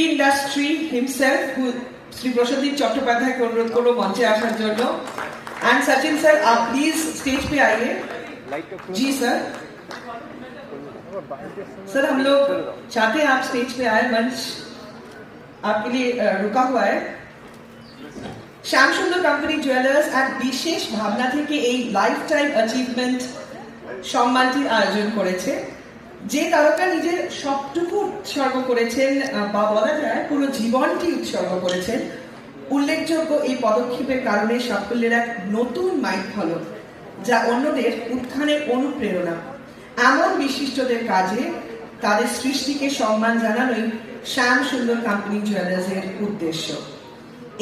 Industry himself Shri প্রসদীপ চট্টোপাধ্যায়কে অনুরোধ করবো মঞ্চে আসার জন্য एंड सचिन सर आप प्लीज स्टेज पे आइए जी सर सर हम लोग चाहते हैं आप स्टेज पे आए मंच आपके लिए अ, रुका हुआ है শ্যাম সুন্দর কোম্পানি জুয়েলার্স এক বিশেষ ভাবনা থেকে এই লাইফ টাইম অ্যাচিভমেন্ট সম্মানটির আয়োজন করেছে যে তারকা নিজের সবটুকু উৎসর্গ করেছেন বা বলা যায় পুরো জীবনটি উৎসর্গ করেছেন। উল্লেখযোগ্য এই পদক্ষেপের কারণে সাফল্যের এক নতুন মাইল ফলক, যা অন্যদের উত্থানের অনুপ্রেরণা। এমন বিশিষ্টদের কাজে তাদের সৃষ্টিকে সম্মান জানানোই শ্যাম সুন্দর কোম্পানি জুয়েলার্সের উদ্দেশ্য।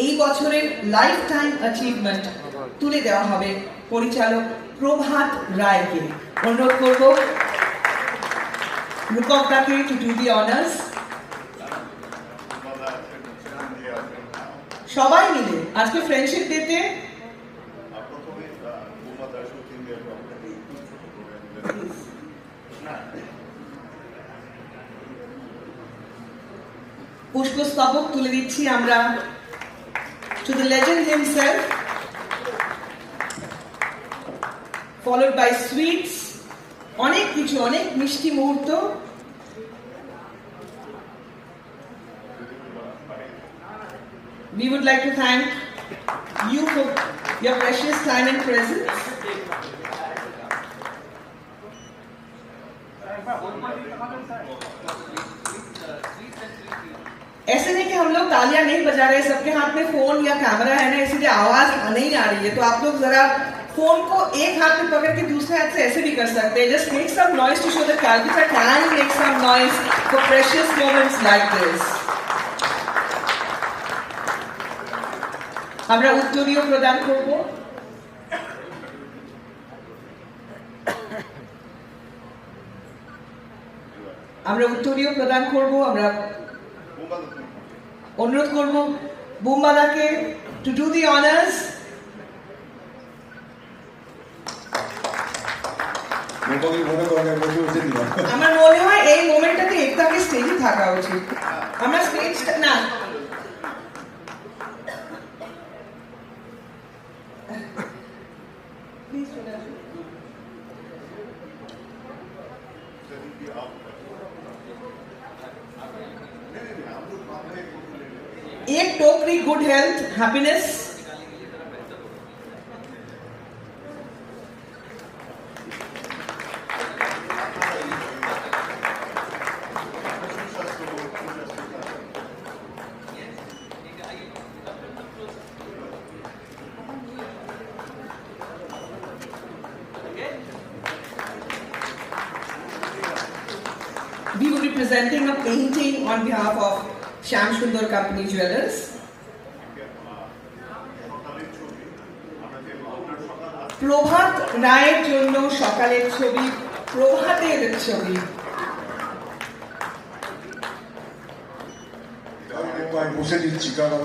এই বছরের লাইফ টাইম অ্যাচিভমেন্ট তুলে দেওয়া হবে পরিচালক প্রভাত রায়কে। অনুরোধ করব রূপক দাকে টু ডু দি অনার্স সবাই মিলে আজকে ফ্রেন্ডশিপ ডেতে পুষ্পস্তবক তুলে দিচ্ছি আমরা। To the legend himself, followed by sweets, অনেক কিছু অনেক মিষ্টি মুহূর্ত We would like to thank you for your precious time and presence. ऐसे नहीं कि हम लोग तालियां नहीं बजा रहे सबके हाथ में फोन या कैमरा है ना इसलिए आवाज नहीं आ रही है तो आप लोग जरा फोन को एक हाथ में पकड़ के दूसरे हाथ से ऐसे भी कर सकते हैं just make some noise to show the Calcutta can make some noise for precious moments like this আমরা উত্তরীয় প্রদান করব আমরা উত্তরীয় প্রদান করব আমরা অনুরোধ করব বুম্বাদাকে টু ডু দি অনার্স মোটামুটি মনে করেন এক বছর উঠে দিলাম আমার মনে হয় এই মোমেন্টটাতে একটাকে স্টেজে থাকা উচিত আমরা স্টেজ না Please চলে আসুন। एक टोकरी good health happiness presenting a painting on behalf of Sham Sundar Company Jewelers. Prabhat রায়ের জন্য সকালের ছবি প্রভাতের ছবি বসে দিচ্ছি কারণ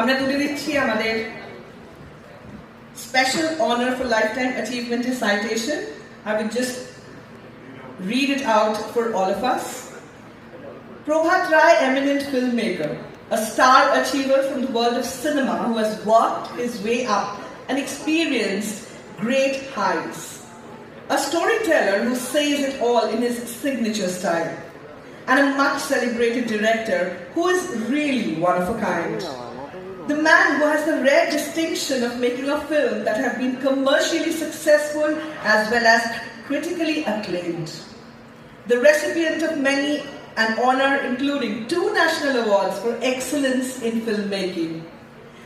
আমরা তুলে দিচ্ছি আমাদের special honour for lifetime অ্যাচিভমেন্টের citation I will just read it out for all of us. Prabhat Rai, eminent filmmaker, a star achiever from the world of cinema who has worked his way up and experienced great heights. A storyteller who says it all in his signature style. And a much celebrated director who is really one of a kind. The man who has the rare distinction of making a film that have been commercially successful as well as critically acclaimed. The recipient of many an honor including two national awards for excellence in filmmaking.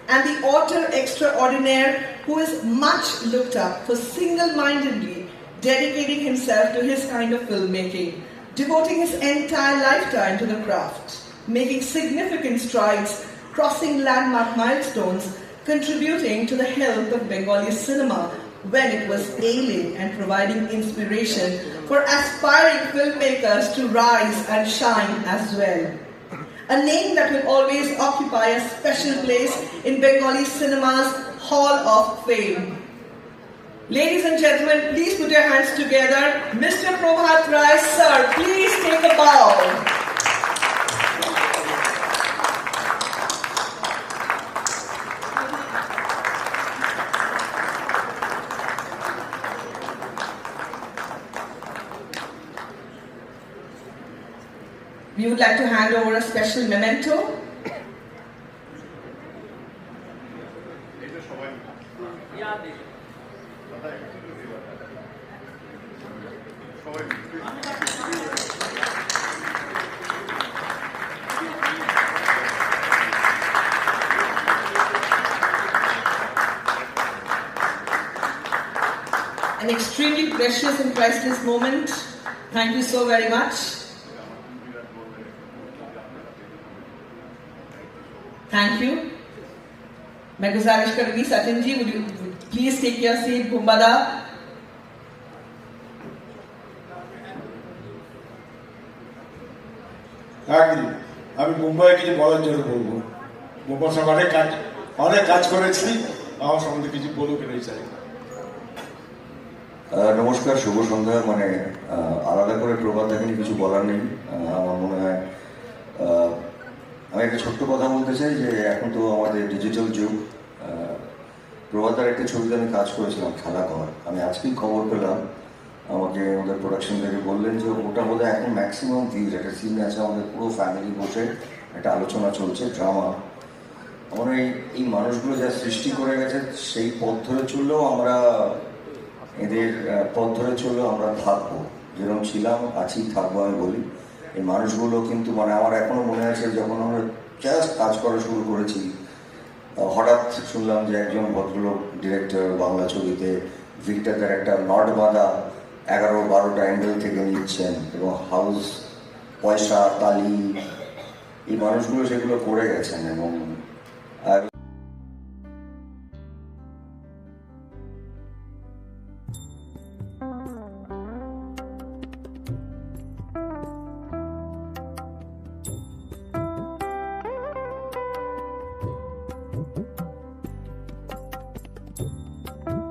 And the author extraordinaire who is much looked up for single-mindedly dedicating himself to his kind of filmmaking, devoting his entire lifetime to the craft, making significant strides, crossing landmark milestones, contributing to the health of Bengali cinema when it was ailing and providing inspiration for aspiring filmmakers to rise and shine as well. A name that will always occupy a special place in Bengali cinema's Hall of Fame. Ladies and gentlemen, please put your hands together. Mr. Prabhat Rai, sir, please take a bow. Like to hand over a special memento. An extremely precious and priceless moment. Thank you so very much. Thank you. मैं गुजारिश करूंगी Sachin ji would you please take your seat गुम्बादा একদিন আমি মুম্বাইয়ে কিছু বলার জন্য বলবো মুম্বাই সঙ্গে অনেক কাজ অনেক কাজ করেছি আমার সম্বন্ধে কিছু বলুক এটাই চাই আহ, নমস্কার শুভ সন্ধ্যা মানে আহ, আলাদা করে প্রভাত নিয়ে কিছু বলার নেই আহ, আমার মনে হয় আহ, আমি একটা ছোট্ট কথা বলতে চাই যে এখন তো আমাদের ডিজিটাল যুগ প্রভাতার একটা ছবিতে আমি কাজ করেছিলাম, খেলা খেলাঘর আমি আজকেই খবর পেলাম, আমাকে আমাদের প্রোডাকশন থেকে বললেন যে ওটা বোধহয় এখন ম্যাক্সিমাম ভিউজ একটা সিন আছে আমাদের পুরো ফ্যামিলি বসে একটা আলোচনা চলছে ড্রামা আমার এই এই মানুষগুলো যা সৃষ্টি করে গেছে, সেই পথ ধরে চললেও আমরা এদের পথ ধরে চললেও আমরা থাকব। যেরকম ছিলাম, আছি, থাকব আমি বলি। এই মানুষগুলো কিন্তু মানে আমার এখনও মনে আছে যখন আমরা জাস্ট কাজ করা শুরু করেছি হঠাৎ শুনলাম যে একজন ভদ্রলোক ডিরেক্টর বাংলা ছবিতে ভিক্টাদের একটা নট বাঁধা এগারো বারোটা অ্যাঙ্গেল থেকে নিচ্ছেন এবং হাউস পয়সা, তালি, এই মানুষগুলো সেগুলো করে গেছেন এবং